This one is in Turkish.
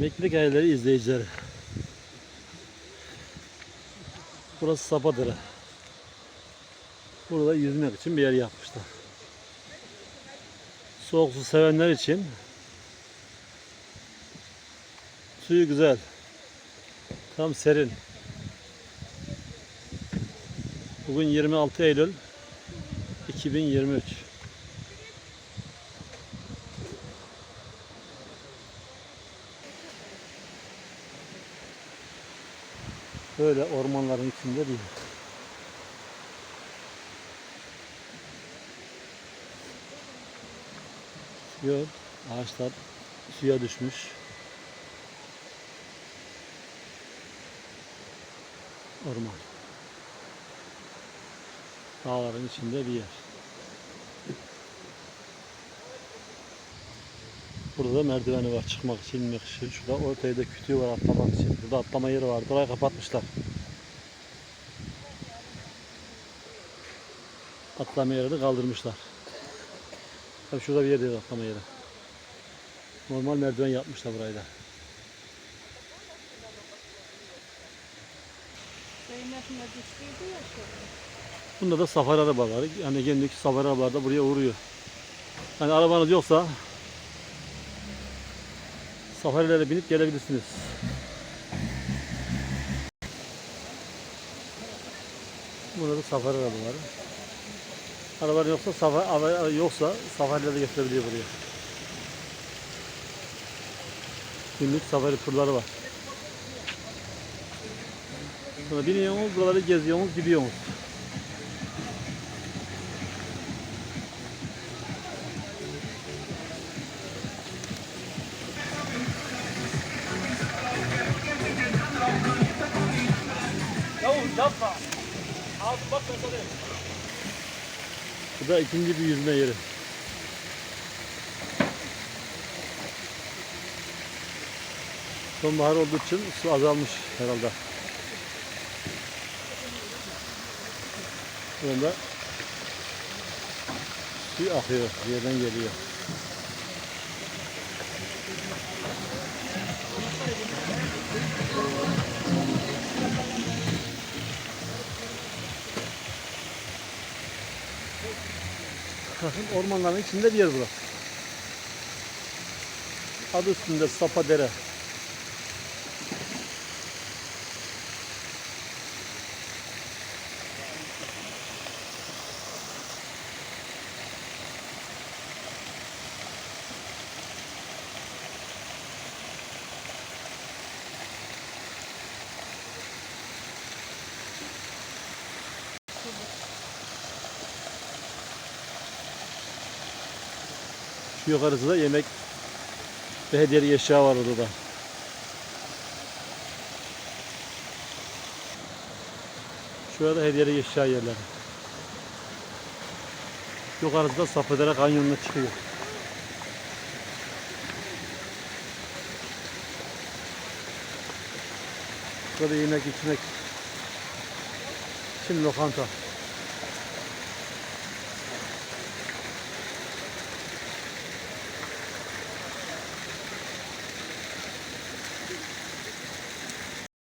Meklik aileleri izleyicileri. Burası Sapadere. Burada yüzmek için bir yer yapmışlar. Soğuk su sevenler için suyu güzel. Tam serin. Bugün 26 Eylül 2023. Böyle ormanların içinde yer. Yok, ağaçlar suya düşmüş. Orman. Dağların içinde bir yer. Burada da merdiveni var çıkmak için, inmek için. Şurada ortaya da kütüğü var atlamak için. Burada atlama yeri var. Burayı kapatmışlar. Atlama yerini kaldırmışlar. Tabii şurada bir yer değil atlama yeri. Normal merdiven yapmışlar burayı da. De. Bunda da safari arabaları. Yani kendiki safari arabalar da buraya uğruyor. Hani arabanız yoksa safarilere binip gelebilirsiniz. Burada da safari arabaları. Araban yoksa safari yoksa safariler de getirebiliyor buraya. Günlük safari turları var. Sonra biniyorsunuz, buraları geziyorsunuz, gidiyorsunuz. Yapma. Abi bak sana. Bu da ikinci bir yüzme yeri. Sonbahar olduğu için su azalmış herhalde. Burada su akıyor, yerden geliyor. Bakın ormanların içinde bir yer burası. Adı üstünde Sapadere. Şu yukarısı da yemek ve hediyelik eşya var orada da. Şurada hediyelik eşya yerleri. Yukarısı da Safedere Kanyonu'na çıkıyor. Burada yemek içmek için lokanta.